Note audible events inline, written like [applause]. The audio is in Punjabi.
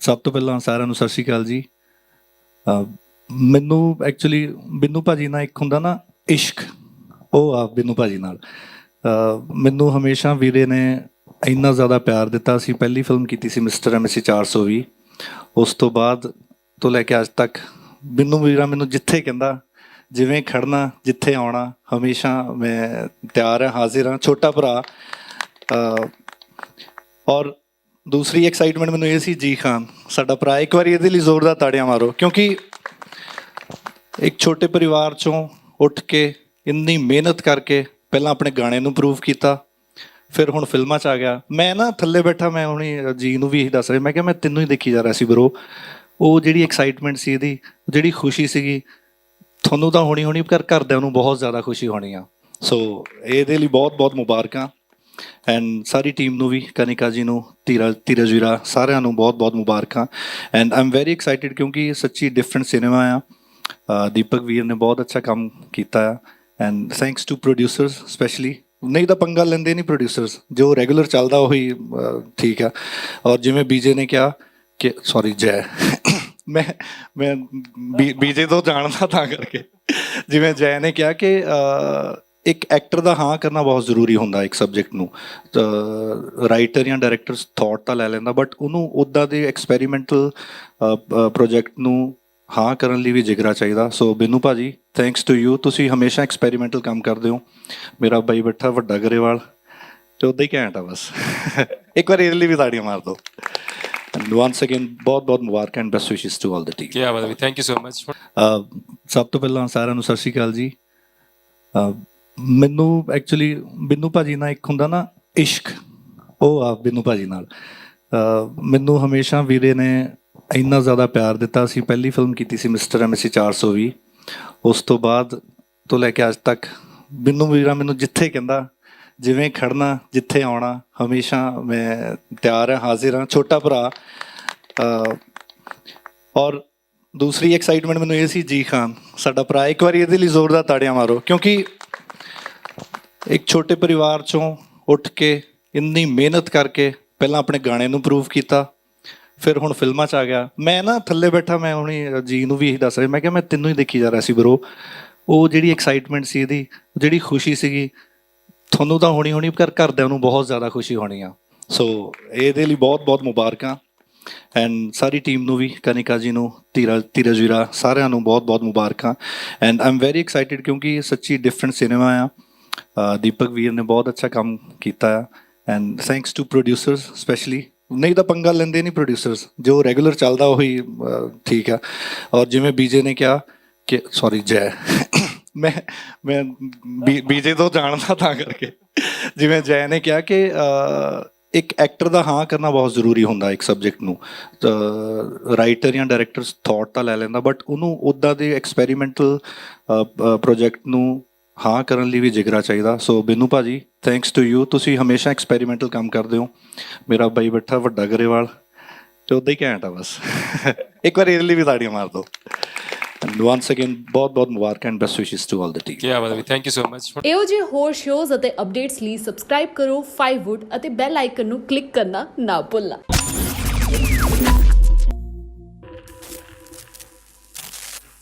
ਸਭ ਤੋਂ ਪਹਿਲਾਂ ਸਾਰਿਆਂ ਨੂੰ ਸਤਿ ਸ਼੍ਰੀ ਅਕਾਲ ਜੀ। ਮੈਨੂੰ ਐਕਚੁਅਲੀ ਬਿੰਨੂ ਭਾਜੀ ਨਾਲ ਇੱਕ ਹੁੰਦਾ ਨਾ ਇਸ਼ਕ, ਉਹ ਆ ਬਿੰਨੂ ਭਾਜੀ ਨਾਲ। ਮੈਨੂੰ ਹਮੇਸ਼ਾ ਵੀਰੇ ਨੇ ਇੰਨਾ ਜ਼ਿਆਦਾ ਪਿਆਰ ਦਿੱਤਾ ਸੀ ਪਹਿਲੀ ਫਿਲਮ ਕੀਤੀ ਸੀ ਮਿਸਟਰ ਐਮਸੀ 420 ਉਸ ਤੋਂ ਬਾਅਦ ਤੋਂ ਲੈ ਕੇ ਅੱਜ ਤੱਕ ਬਿੰਨੂ ਵੀਰਾ ਮੈਨੂੰ ਜਿੱਥੇ ਕਹਿੰਦਾ, ਜਿਵੇਂ ਖੜਨਾ, ਜਿੱਥੇ ਆਉਣਾ, ਹਮੇਸ਼ਾ ਮੈਂ ਤਿਆਰ ਹਾਂ, ਹਾਜ਼ਰ ਹਾਂ, ਛੋਟਾ ਭਰਾ। ਔਰ ਦੂਸਰੀ ਐਕਸਾਈਟਮੈਂਟ ਮੈਨੂੰ ਇਹ ਸੀ, ਜੀ ਖਾਨ ਸਾਡਾ ਭਰਾ ਇੱਕ ਵਾਰੀ ਇਹਦੇ ਲਈ ਜ਼ੋਰਦਾਰ ਤਾੜੀਆਂ ਮਾਰੋ, ਕਿਉਂਕਿ ਇੱਕ ਛੋਟੇ ਪਰਿਵਾਰ ਚੋਂ ਉੱਠ ਕੇ ਇੰਨੀ ਮਿਹਨਤ ਕਰਕੇ ਪਹਿਲਾਂ ਆਪਣੇ ਗਾਣੇ ਨੂੰ ਪ੍ਰੂਵ ਕੀਤਾ, ਫਿਰ ਹੁਣ ਫਿਲਮਾਂ 'ਚ ਆ ਗਿਆ। ਮੈਂ ਨਾ ਥੱਲੇ ਬੈਠਾ, ਮੈਂ ਹੁਣੀ ਜੀ ਨੂੰ ਵੀ ਇਹੀ ਦੱਸ ਰਿਹਾ, ਮੈਂ ਕਿਹਾ ਮੈਂ ਤੈਨੂੰ ਹੀ ਦੇਖੀ ਜਾ ਰਿਹਾ ਸੀ ਬਰੋ ਉਹ ਜਿਹੜੀ ਐਕਸਾਈਟਮੈਂਟ ਸੀ ਇਹਦੀ, ਜਿਹੜੀ ਖੁਸ਼ੀ ਸੀਗੀ, ਤੁਹਾਨੂੰ ਤਾਂ ਹੋਣੀ ਹੋਣੀ, ਪਰ ਘਰਦਿਆਂ ਨੂੰ ਬਹੁਤ ਜ਼ਿਆਦਾ ਖੁਸ਼ੀ ਹੋਣੀ ਆ। ਸੋ ਇਹਦੇ ਲਈ ਬਹੁਤ ਬਹੁਤ ਮੁਬਾਰਕਾਂ। ਐਂਡ ਸਾਰੀ ਟੀਮ ਨੂੰ ਵੀ, ਕਨਿਕਾ ਜੀ ਨੂੰ, ਧੀਰਾ ਧੀਰਜ ਵੀਰਾ ਸਾਰਿਆਂ ਨੂੰ ਬਹੁਤ ਬਹੁਤ ਮੁਬਾਰਕਾਂ। ਐਂਡ ਆਮ ਵੈਰੀ ਐਕਸਾਈਟਿਡ ਕਿਉਂਕਿ ਇਹ ਸੱਚੀ ਡਿਫਰੈਂਟ ਸਿਨੇਮਾ ਆ। ਦੀਪਕ ਵੀਰ ਨੇ ਬਹੁਤ ਅੱਛਾ ਕੰਮ ਕੀਤਾ ਆ। And thanks to producers specially ਨਹੀਂ ਤਾਂ ਪੰਗਾ ਲੈਂਦੇ ਨਹੀਂ ਪ੍ਰੋਡਿਊਸਰਸ ਜੋ ਰੈਗੂਲਰ ਚੱਲਦਾ ਉਹੀ ਠੀਕ ਆ। ਔਰ ਜਿਵੇਂ ਬੀਜੇ ਨੇ ਕਿਹਾ ਕਿ ਸੌਰੀ ਜੈ। [coughs] ਮੈਂ ਮੈਂ ਬੀਜੇ ਤੋਂ ਜਾਣਦਾ ਤਾਂ ਕਰਕੇ। ਜਿਵੇਂ ਜੈ ਨੇ ਕਿਹਾ ਕਿ ਇੱਕ ਐਕਟਰ ਦਾ ਹਾਂ ਕਰਨਾ ਬਹੁਤ ਜ਼ਰੂਰੀ ਹੁੰਦਾ ਇੱਕ ਸਬਜੈਕਟ ਨੂੰ। ਰਾਈਟਰ ਜਾਂ ਡਾਇਰੈਕਟਰ ਥਾਟ ਤਾਂ ਲੈ ਲੈਂਦਾ ਬਟ ਉਹਨੂੰ ਉਦਾਂ ਦੇ ਐਕਸਪੈਰੀਮੈਂਟਲ ਪ੍ਰੋਜੈਕਟ ਨੂੰ ਹਾਂ ਕਰਨ ਲਈ ਵੀ ਜਿਗਰਾ ਚਾਹੀਦਾ। ਸੋ ਬਿੰਨੂ ਭਾਜੀ ਥੈਂਕਸ ਟੂ ਯੂ ਤੁਸੀਂ ਹਮੇਸ਼ਾ ਐਕਸਪੈਰੀਮੈਂਟਲ ਕੰਮ ਕਰਦੇ ਹੋ। ਮੇਰਾ ਬਾਈ ਬੈਠਾ ਵੱਡਾ ਗਰੇਵਾਲ ਤੇ ਉਦਾਂ ਹੀ ਘੈਂਟ ਆ ਬਸ। [laughs] ਇੱਕ ਵਾਰ ਇਹਦੇ ਲਈ ਵੀ ਤਾੜੀਆਂ ਮਾਰ ਦਿਓ। ਐਂਡ ਵਾਂਸ ਅਗੇਨ ਬਹੁਤ ਬਹੁਤ ਮੁਬਾਰਕਾਂ and best wishes to all the team ਕੀ ਬਾਤ ਹੈ ਥੈਂਕ ਯੂ ਸੋ ਮਚ ਸਭ ਤੋਂ ਪਹਿਲਾਂ ਸਾਰਿਆਂ ਨੂੰ ਸਤਿ ਸ਼੍ਰੀ ਅਕਾਲ ਜੀ। ਮੈਨੂੰ ਐਕਚੁਅਲੀ ਬਿੰਨੂ ਭਾਜੀ ਨਾਲ ਇੱਕ ਹੁੰਦਾ ਨਾ ਇਸ਼ਕ, ਉਹ ਆ ਬਿੰਨੂ ਭਾਜੀ ਨਾਲ। ਮੈਨੂੰ ਹਮੇਸ਼ਾ ਵੀਰੇ ਨੇ ਇੰਨਾ ਜ਼ਿਆਦਾ ਪਿਆਰ ਦਿੱਤਾ ਸੀ ਪਹਿਲੀ ਫਿਲਮ ਕੀਤੀ ਸੀ ਮਿਸਟਰ ਐਮਸੀ 420 ਉਸ ਤੋਂ ਬਾਅਦ ਤੋਂ ਲੈ ਕੇ ਅੱਜ ਤੱਕ ਬਿੰਨੂ ਵੀਰਾ ਮੈਨੂੰ ਜਿੱਥੇ ਕਹਿੰਦਾ, ਜਿਵੇਂ ਖੜਨਾ, ਜਿੱਥੇ ਆਉਣਾ, ਹਮੇਸ਼ਾ ਮੈਂ ਤਿਆਰ ਹਾਂ, ਹਾਜ਼ਰ ਹਾਂ, ਛੋਟਾ ਭਰਾ। ਔਰ ਦੂਸਰੀ ਐਕਸਾਈਟਮੈਂਟ ਮੈਨੂੰ ਇਹ ਸੀ, ਜੀ ਖਾਨ, ਸਾਡਾ ਭਰਾ, ਇੱਕ ਵਾਰੀ ਇਹਦੇ ਲਈ ਜ਼ੋਰਦਾਰ ਤਾੜੀਆਂ ਮਾਰੋ, ਕਿਉਂਕਿ ਇੱਕ ਛੋਟੇ ਪਰਿਵਾਰ ਚੋਂ ਉੱਠ ਕੇ ਇੰਨੀ ਮਿਹਨਤ ਕਰਕੇ ਪਹਿਲਾਂ ਆਪਣੇ ਗਾਣੇ ਨੂੰ ਪ੍ਰੂਵ ਕੀਤਾ, ਫਿਰ ਹੁਣ ਫਿਲਮਾਂ 'ਚ ਆ ਗਿਆ। ਮੈਂ ਨਾ ਥੱਲੇ ਬੈਠਾ, ਮੈਂ ਹੁਣੀ ਜੀ ਨੂੰ ਵੀ ਇਹੀ ਦੱਸ ਰਿਹਾ, ਮੈਂ ਕਿਹਾ ਮੈਂ ਤੈਨੂੰ ਹੀ ਦੇਖੀ ਜਾ ਰਿਹਾ ਸੀ ਬਰੋ ਉਹ ਜਿਹੜੀ ਐਕਸਾਈਟਮੈਂਟ ਸੀ ਇਹਦੀ, ਜਿਹੜੀ ਖੁਸ਼ੀ ਸੀਗੀ, ਤੁਹਾਨੂੰ ਤਾਂ ਹੋਣੀ ਹੋਣੀ, ਪਰ ਘਰਦਿਆਂ ਨੂੰ ਬਹੁਤ ਜ਼ਿਆਦਾ ਖੁਸ਼ੀ ਹੋਣੀ ਆ। ਸੋ ਇਹਦੇ ਲਈ ਬਹੁਤ ਬਹੁਤ ਮੁਬਾਰਕਾਂ। ਐਂਡ ਸਾਰੀ ਟੀਮ ਨੂੰ ਵੀ, ਕਨਿਕਾ ਜੀ ਨੂੰ, ਧੀਰਾ, ਧੀਰਜ ਵੀਰਾ, ਸਾਰਿਆਂ ਨੂੰ ਬਹੁਤ ਬਹੁਤ ਮੁਬਾਰਕਾਂ। ਐਂਡ ਆਮ ਵੈਰੀ ਐਕਸਾਈਟਿਡ ਕਿਉਂਕਿ ਇਹ ਸੱਚੀ ਡਿਫਰੈਂਟ ਸਿਨੇਮਾ ਆ। Uh, ਦੀਪਕ ਵੀਰ ਨੇ ਬਹੁਤ ਅੱਛਾ ਕੰਮ ਕੀਤਾ ਆ and thanks to producers specially ਨਹੀਂ ਤਾਂ ਪੰਗਾ ਲੈਂਦੇ ਨਹੀਂ ਪ੍ਰੋਡਿਊਸਰਸ ਜੋ ਰੈਗੂਲਰ ਚੱਲਦਾ ਉਹੀ ਠੀਕ ਆ। ਔਰ ਜਿਵੇਂ ਬੀਜੇ ਨੇ ਕਿਹਾ ਕਿ ਸੌਰੀ ਜੈ। ਮੈਂ ਮੈਂ ਬੀਜੇ ਤੋਂ ਜਾਣਦਾ ਤਾਂ ਕਰਕੇ। ਜਿਵੇਂ ਜੈ ਨੇ ਕਿਹਾ ਕਿ ਇੱਕ ਐਕਟਰ ਦਾ ਹਾਂ ਕਰਨਾ ਬਹੁਤ ਜ਼ਰੂਰੀ ਹੁੰਦਾ ਇੱਕ ਸਬਜੈਕਟ ਨੂੰ। ਰਾਈਟਰ ਜਾਂ ਡਾਇਰੈਕਟਰ ਥਾਟ ਤਾਂ ਲੈ ਲੈਂਦਾ ਬਟ ਉਹਨੂੰ ਉਦਾਂ ਦੇ ਐਕਸਪੈਰੀਮੈਂਟਲ ਪ੍ਰੋਜੈਕਟ ਨੂੰ ਹਾਂ ਕਰਨ ਲਈ ਵੀ ਜਿਗਰਾ ਚਾਹੀਦਾ। ਸੋ ਬਿੰਨੂ ਭਾਜੀ ਥੈਂਕਸ ਟੂ ਯੂ ਤੁਸੀਂ ਹਮੇਸ਼ਾ ਐਕਸਪੈਰੀਮੈਂਟਲ ਕੰਮ ਕਰਦੇ ਹੋ। ਮੇਰਾ ਬਾਈ ਬੈਠਾ ਵੱਡਾ ਗਰੇਵਾਲ ਤੇ ਉਦਾਂ ਹੀ ਘੈਂਟ ਆ ਬਸ। ਇੱਕ ਵਾਰ ਇਹਦੇ ਲਈ ਵੀ ਤਾੜੀਆਂ ਮਾਰ ਦਿਓ। ਐਂਡ ਵਾਂਸ ਅਗੇਨ ਬਹੁਤ ਬਹੁਤ ਮੁਬਾਰਕਾਂ and best wishes to all the team ਕੀ ਬਾਤ ਹੈ ਥੈਂਕ ਯੂ ਸੋ ਮਚ ਇਹੋ ਜਿਹੇ ਹੋਰ ਸ਼ੋਜ਼ ਅਤੇ ਅਪਡੇਟਸ ਲਈ ਸਬਸਕ੍ਰਾਈਬ ਕਰੋ 5wood ਅਤੇ ਬੈਲ ਆਈਕਨ ਨੂੰ ਕਲਿੱਕ ਕਰਨਾ ਨਾ ਭੁੱਲਣਾ।